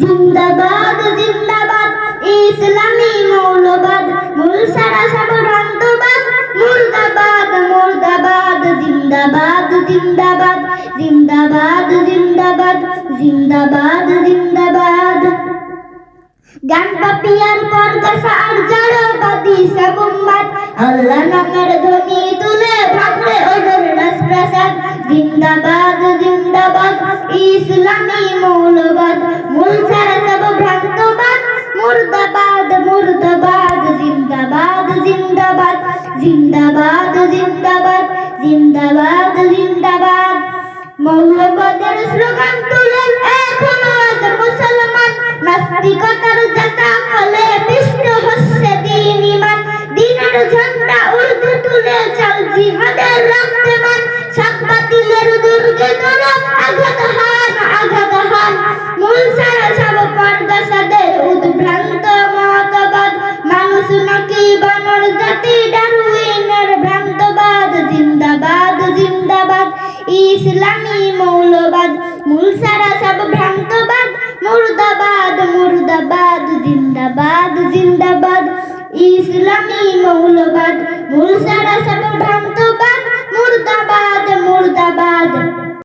জিন্দাবাদ জিন্দাবাদ, ইসলামী মৌলবাদ। মূল সারা সব মুর্দাবাদ মুর্দাবাদ, জিন্দাবাদ জিন্দাবাদ জিন্দাবাদ জিন্দাবাদ জিন্দাবাদ জিন্দাবাদ। গান পাপিয়ার পর গাছা আর জড়বাদী সবুম্মাদ আল্লাহ নামের ধ্বনি তুলে ভাঙলে ওদের রাজপ্রাসাদ। জিন্দাবাদ জিন্দাবাদ, ইসলামী মৌলবাদ, মূল সব মুর্দাবাদ মুর্দাবাদ, জিন্দাবাদ জিন্দাবাদ জিন্দাবাদ জিন্দাবাদ জিন্দাবাদ জিন্দাবাদ। মৌলবাদের স্লোগান তুলে এখনও আজ মুসলমান, নাস্তিকতার জাতা ফলে জাতি ডারউইনের ভ্রান্তবাদ, জিন্দাবাদ জিন্দাবাদ। ইসলামী মৌলবাদ, মূল সারা সব ভ্রান্তবাদ। মুর্দাবাদ মুর্দাবাদ, জিন্দাবাদ জিন্দাবাদ। ইসলামী মৌলবাদ, মূল সারা সব ভ্রান্তবাদ।